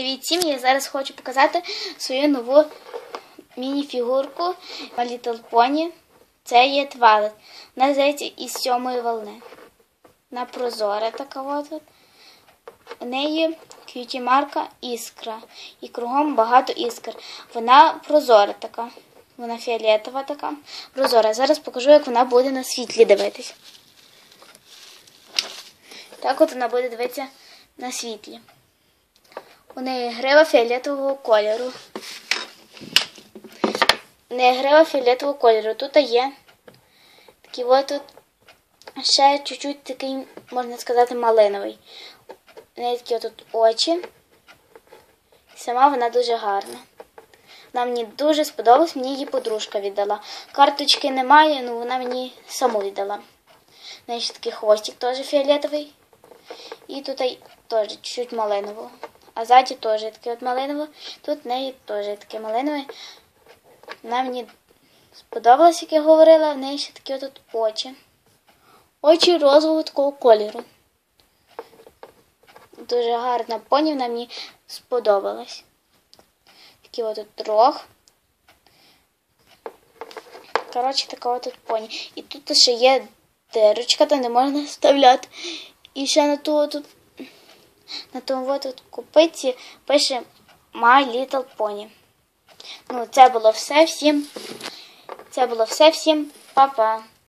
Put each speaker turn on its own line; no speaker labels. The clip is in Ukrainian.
Привіт всім! Я зараз хочу показати свою нову міні-фігурку Little Pony. Це є твалет. Вона здається із сьомої волни. Вона прозора така от. У неї к'юті марка іскра. І кругом багато іскр. Вона прозора така. Вона фіолетова така. Прозора. Зараз покажу, як вона буде на світлі дивитись. Так от вона буде дивитися на світлі. У неї грива фіолетового кольору. У неї грива фіолетового кольору. Тут є такий от тут ще чуть-чуть такий, можна сказати, малиновий. У неї такі тут очі. Сама вона дуже гарна. Вона мені дуже сподобалась, мені її подружка віддала. Карточки немає, ну вона мені саму віддала. У неї такий хвостик теж фіолетовий. І тут теж чуть-чуть малинового. А ззаді теж таке от малинове. Тут в неї теж таке малинове. Вона мені сподобалась, як я говорила, в неї ще такі от очі. Очі розового такого кольору. Дуже гарна поні, вона мені сподобалась. Такий от тут рог. Коротше, така от поні. І тут ще є дирочка, там не можна вставляти. І ще на ту тут на тому от купиці пише My Little Pony. Ну, це було все всім. Це було все всім. Па-па.